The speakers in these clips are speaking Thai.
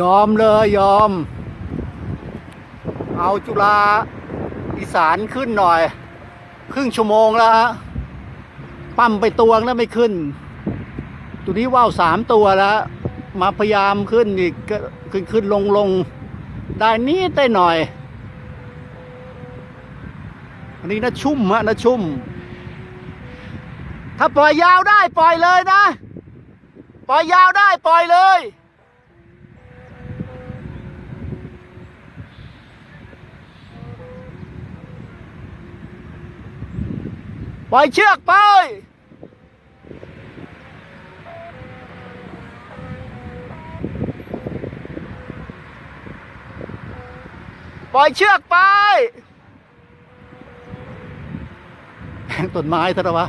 ยอมเลยยอม เอาจุฬาอีสานขึ้นหน่อย ครึ่งชั่วโมงแล้วฮะปั้มไปตวงแล้วไม่ขึ้น ตัวนี้ว่าวสามตัวแล้ว มาพยายามขึ้นอีกก็ขึ้นขึ้นลงลงได้นิดได้หน่อย อันนี้นะชุ่มฮะนะชุ่ม ถ้าปล่อยยาวได้ปล่อยเลยนะ ปล่อยยาวได้ปล่อยเลย ปล่อยเชือกไป ปล่อยเชือกไปแทงต้นไม้ซะแล้ววะ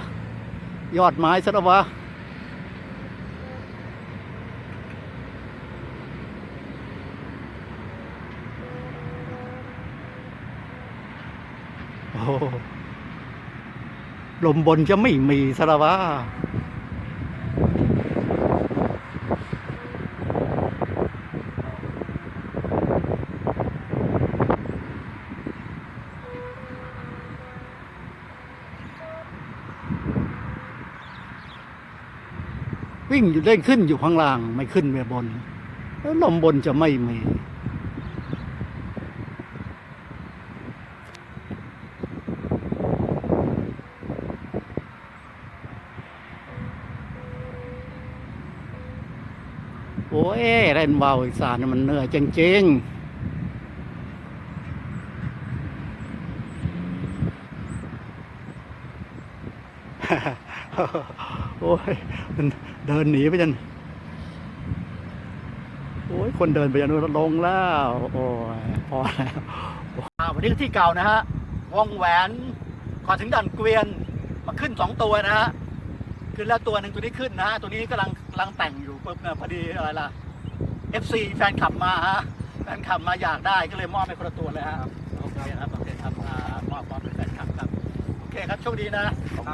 ยอดไม้ซะแล้ววะโอ้ ลมบนจะไม่มีซะแล้ววะวิ่งอยู่เล่นขึ้นอยู่ข้างล่างไม่ขึ้นไปบน แล้วลมบนจะไม่มี โอ้ยเล่นวาวอีสานนี่มันเหนื่อยจริงๆโอ้ยมันเดินหนีไปจนโอ้ยคนเดินไปจนนู้นลงแล้ว โอ้ยพอแล้วอ่าวันนี้ก็ที่เก่านะฮะวงแหวนก่อนถึงด่านเกวียนมาขึ้นสองตัวนะฮะ ขึ้นแล้วตัวหนึ่งตัวนี้ขึ้นนะฮะตัวนี้กำลังกำลังแต่งอยู่ปุ๊บเนี่ยพอดีอะไรล่ะ FC แฟนคลับมาฮะแฟนคลับมาอยากได้ก็เลยมอบให้คนละตัวเลยฮะโอเคครับโอเคครับอ่ามอบมอบเป็นแฟนคลับครับโอเคครับโชคดีนะ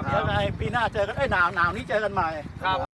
เดี๋ยวไงปีหน้าเจอกันเอ้ยหนาวหนาวนี้เจอกันใหม่ ครับ